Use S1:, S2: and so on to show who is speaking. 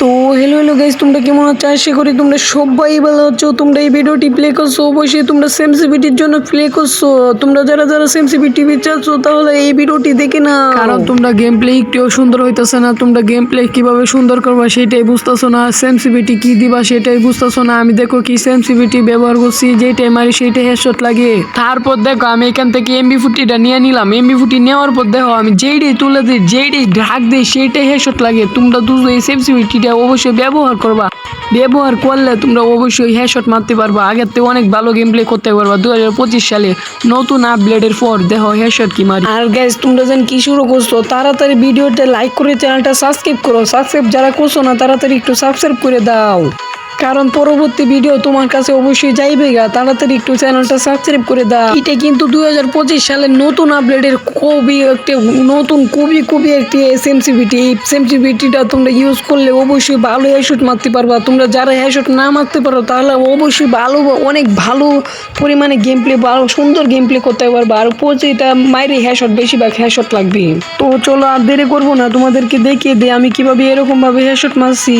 S1: তো hello hello guys তোমরা কেমন আছো? আশা করি তোমরা সবাই ভালো আছো। তোমরা এই ভিডিওটি প্লে করছ, অবশ্যই তোমরা সেম সিবিটির জন্য প্লে করছ। তোমরা যারা যারা সেম সিবি টিভি চাচ্ছ, তাহলে এই ভিডিওটি দেখে না কারণ তোমরা গেম প্লে একটু সুন্দর হইতেছে না, তোমরা গেম প্লে কীভাবে সুন্দর করবা সেটাই বুঝতেছো না। সেম সিবিটি কি দিবা সেটাই বুঝতেছো না। আমি দেখো কি সেম সিবিটি ব্যবহার করছি, যেটাই মারি সেটাই হেডশট লাগে। তারপর দেখো, আমি এখান থেকে এমবি ফুটিটা নিয়ে নিলাম। এমবি ফুটি নেওয়ার পর দেখো, আমি যেইটাই তুলে দিই যেইটাই ঢাক দিই সেইটাই হেডশট লাগে। তোমরা দুটো এই সেম সিবিটিটা অবশ্যই ব্যবহার করবা। ব্যবহার করলে তোমরা অবশ্যই হ্যাশট মারতে পারবা। আগের থেকে অনেক ভালো গেম প্লে করতে পারবা। দু হাজার পঁচিশ সালে নতুন আপডেটের পর দেখো হ্যাশট কি মারি। আর গ্যাস তোমরা যেন কি শুরু করছ, তাড়াতাড়ি ভিডিওটা লাইক করে চ্যানেলটা সাবস্ক্রাইব করো। সাবস্ক্রাইব যারা করছ না, তাড়াতাড়ি একটু সাবস্ক্রাইব করে দাও। কারণ পরবর্তী ভিডিও তোমার কাছে অবশ্যই যাইবে গা। তাড়াতাড়ি একটু চ্যানেলটা সাবস্ক্রাইব করে দাও। এটা কিন্তু দুই সালের নতুন আপডেটের খুবই একটি নতুন, খুবই খুবই একটি এসএমসিবিটি এই এসএমসিবিটিটা তোমরা ইউজ করলে অবশ্যই ভালো হেডশট মারতে পারবা। তোমরা যারা হেডশট না মারতে পারো, তাহলে অবশ্যই ভালো অনেক ভালো পরিমাণে গেম প্লে ভালো সুন্দর গেম প্লে করতে পারবা। আর প্রতিটা মাইরে হেডশট বেশিরভাগ হেডশট লাগবে। তো চলো আর দেরি করব না, তোমাদেরকে দেখিয়ে দে আমি কীভাবে এরকম ভাবে হেডশট মারছি।